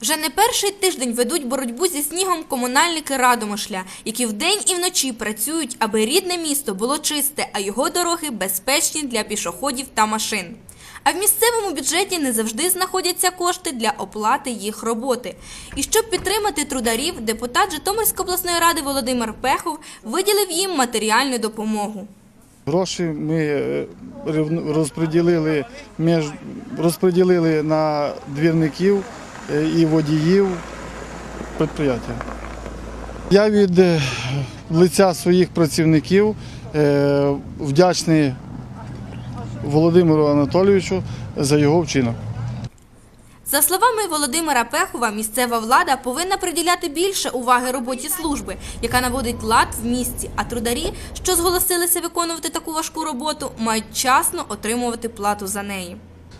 Вже не перший тиждень ведуть боротьбу зі снігом комунальники Радомишля, які вдень і вночі працюють, аби рідне місто було чисте, а його дороги безпечні для пішоходів та машин. А в місцевому бюджеті не завжди знаходяться кошти для оплати їх роботи. І щоб підтримати трударів, депутат Житомирської обласної ради Володимир Пехов виділив їм матеріальну допомогу. Гроші ми е, розподілили, розподілили на двірників і водіїв підприємства. Я від е, лиця своїх працівників е, вдячний Володимиру Анатолійовичу за його вчинок. За словами Володимира Пехова, місцева влада повинна приділяти більше уваги роботі служби, яка наводить лад в місті. А трударі, що зголосилися виконувати таку важку роботу, мають часно отримувати плату за неї.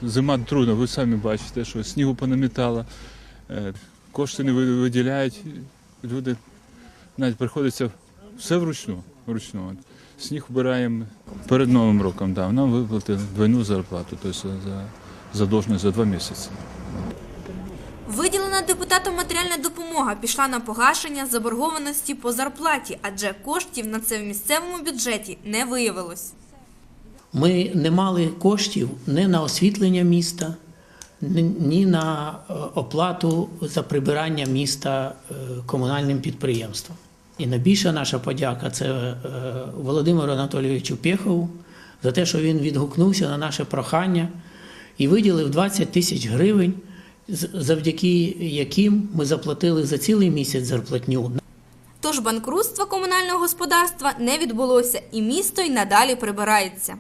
Зима трудно, ви самі бачите, що снігу понамітало, е, кошти не виділяють, люди навіть приходиться все вручну. вручну. Сніг вбираємо перед Новим роком, да, нам виплатили двойну зарплату, тобто за задовженість за два місяці. Виділена депутатом матеріальна допомога пішла на погашення заборгованості по зарплаті, адже коштів на це в місцевому бюджеті не виявилось. Ми не мали коштів ні на освітлення міста, ні- на е, оплату за прибирання міста е, комунальним підприємством. І найбільша наша подяка це е, Володимиру Анатолійовичу Пєхову за те, що він відгукнувся на наше прохання і виділив 20 тисяч гривень, завдяки яким ми заплатили за цілий місяць зарплатню. Тож банкрутство комунального господарства не відбулося, і місто й надалі прибирається.